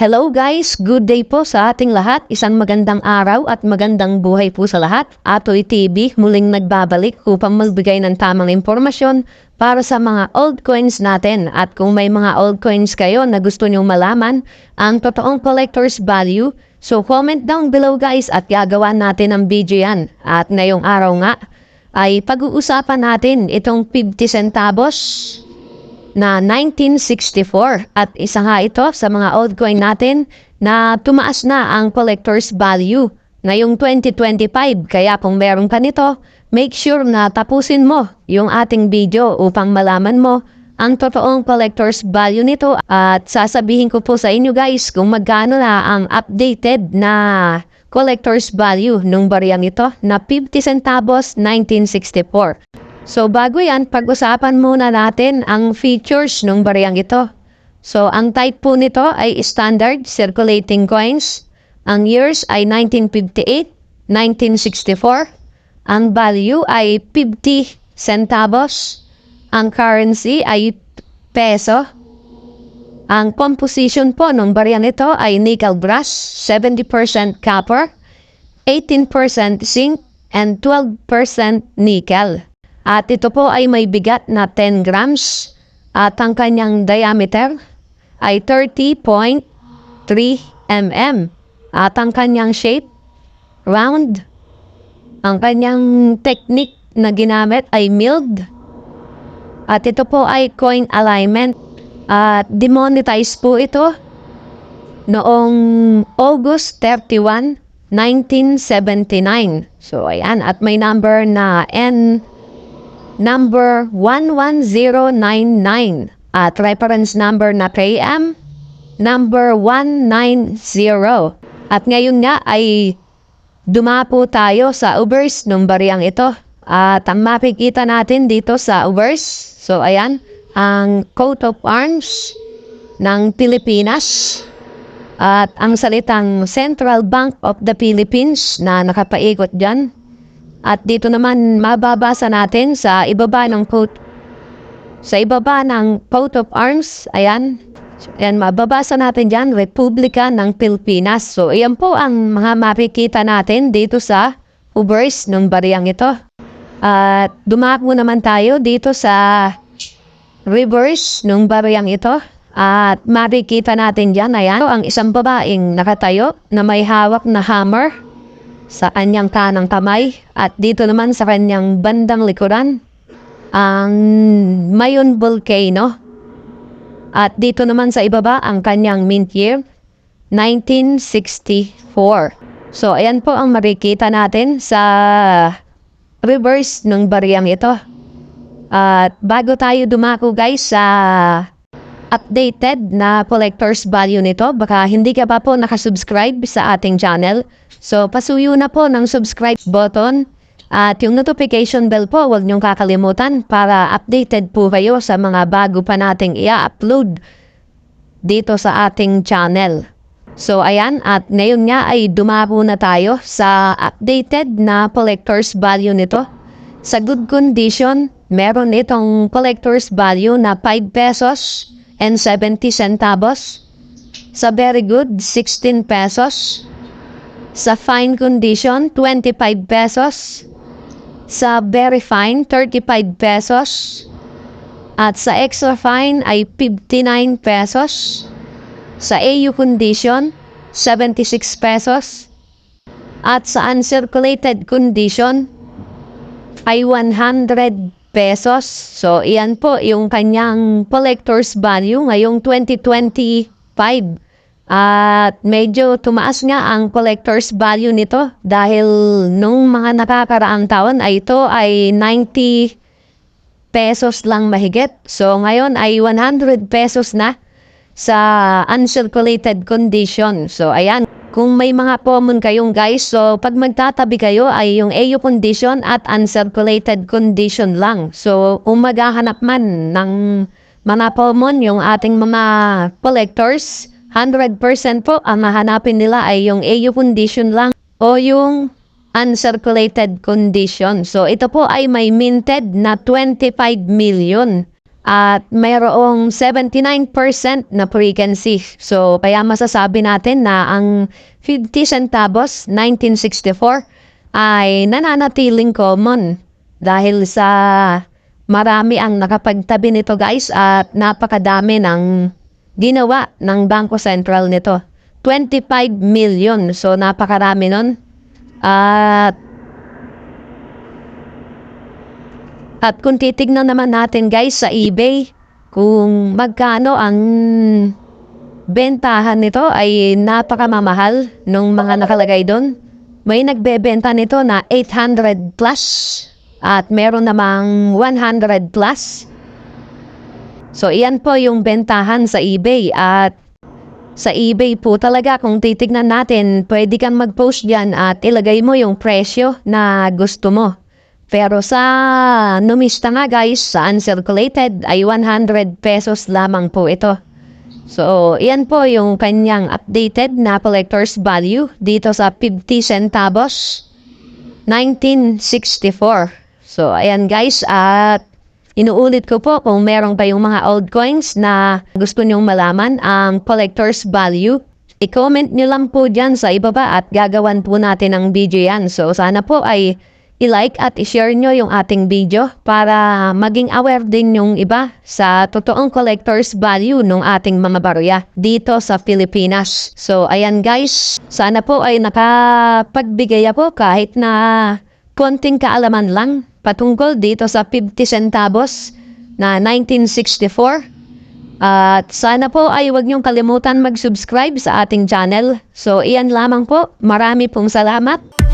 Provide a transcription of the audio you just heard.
Hello guys, good day po sa ating lahat. Isang magandang araw at magandang buhay po sa lahat. Atoy TV muling nagbabalik upang magbigay ng tamang impormasyon para sa mga old coins natin. At kung may mga old coins kayo na gusto nyong malaman ang totoong collector's value, so comment down below guys at gagawa natin ang video yan. At ngayong araw nga ay pag-uusapan natin itong 50 centavos na 1964 at isa nga ito sa mga old coin natin na tumaas na ang collector's value ngayong 2025. Kaya kung meron ka nito, make sure na tapusin mo yung ating video upang malaman mo ang totoong collector's value nito at sasabihin ko po sa inyo guys kung magkano na ang updated na collector's value nung bariyang ito na 50 centavos 1964. So bago yan, pag-usapan muna natin ang features ng bariyang ito. So ang type po nito ay standard circulating coins. Ang years ay 1958, 1964. Ang value ay 50 centavos. Ang currency ay peso. Ang composition po ng bariyang ito ay nickel brass, 70% copper, 18% zinc, and 12% nickel. At ito po ay may bigat na 10 grams at ang kanyang diameter ay 30.3 mm. At ang kanyang shape, round. Ang kanyang technique na ginamit ay milled. At ito po ay coin alignment. At demonetize po ito noong August 31, 1979. So ayan, at may number na N number 11099 at reference number na KM number 190. At ngayon nga ay dumapo tayo sa Ubers nung bariyang ito. At ang makikita natin dito sa Ubers, so ayan, ang coat of arms ng Pilipinas at ang salitang Central Bank of the Philippines na nakapaikot dyan at dito naman mababasa natin sa ibaba ng coat sa ibaba ng coat of arms, ayan. Ayan, mababasa natin dyan, Republika ng Pilipinas. So, ayan po ang mga makikita natin dito sa Ubers ng bariyang ito. At dumako naman tayo dito sa reverse ng bariyang ito. At makikita natin dyan, ayan, ang isang babaeng nakatayo na may hawak na hammer sa kanyang kanang kamay at dito naman sa kanyang bandang likuran ang Mayon Volcano. At dito naman sa ibaba ang kanyang mint year 1964 so ayan po ang makikita natin sa reverse ng bariyang ito. At bago tayo dumako guys sa updated na collector's value nito. Baka hindi ka pa po nakasubscribe sa ating channel. So, pasuyo na po ng subscribe button. At yung notification bell po, huwag niyong kakalimutan para updated po kayo sa mga bago pa nating i-upload dito sa ating channel. So, ayan. At ngayon nga ay dumapo na tayo sa updated na collector's value nito. Sa good condition, meron itong collector's value na 5 pesos and 70 centavos. Sa very good, 16 pesos. Sa fine condition, 25 pesos. Sa very fine, 35 pesos. At sa extra fine ay 59 pesos. Sa AU condition, 76 pesos. At sa uncirculated condition ay 100 pesos. So, iyan po yung kanyang collector's value ngayong 2025. At medyo tumaas nga ang collector's value nito dahil nung mga nakakaraang taon ay ito ay 90 pesos lang mahigit. So ngayon ay 100 pesos na sa uncirculated condition. So ayan, kung may mga common kayong guys, so pag magtatabi kayo ay yung AU condition at uncirculated condition lang. So kung maghahanap man ng mga common yung ating mga collectors, 100% po ang mahanapin nila ay yung AU condition lang o yung uncirculated condition. So ito po ay may minted na 25 million at mayroong 79% na frequency. So, kaya masasabi natin na ang 50 centavos 1964 ay nananatiling common dahil sa marami ang nakapagtabi nito guys at napakadami ng ginawa ng Bangko Sentral nito. 25 million. So, napakarami nun. At At kung titignan naman natin guys sa eBay, kung magkano ang bentahan nito ay napakamamahal nung mga nakalagay doon. May nagbebenta nito na 800 plus at meron namang 100 plus. So iyan po yung bentahan sa eBay at sa eBay po talaga kung titignan natin, pwede kang mag-post dyan at ilagay mo yung presyo na gusto mo. Pero sa numista nga guys, sa uncirculated ay 100 pesos lamang po ito. So, iyan po yung kanyang updated na collector's value dito sa 50 centavos 1964. So, ayan guys at inuulit ko po kung meron pa yung mga old coins na gusto nyong malaman ang collector's value. I-comment nyo lang po dyan sa ibaba at gagawan po natin ng video yan. So, sana po ay i-like at i-share nyo yung ating video para maging aware din yung iba sa totoong collector's value ng ating mga barya dito sa Pilipinas. So, ayan guys, sana po ay nakapagbigay po kahit na konting kaalaman lang patungkol dito sa 50 centavos na 1964. At sana po ay huwag niyong kalimutan mag-subscribe sa ating channel. So, iyan lamang po. Marami pong salamat.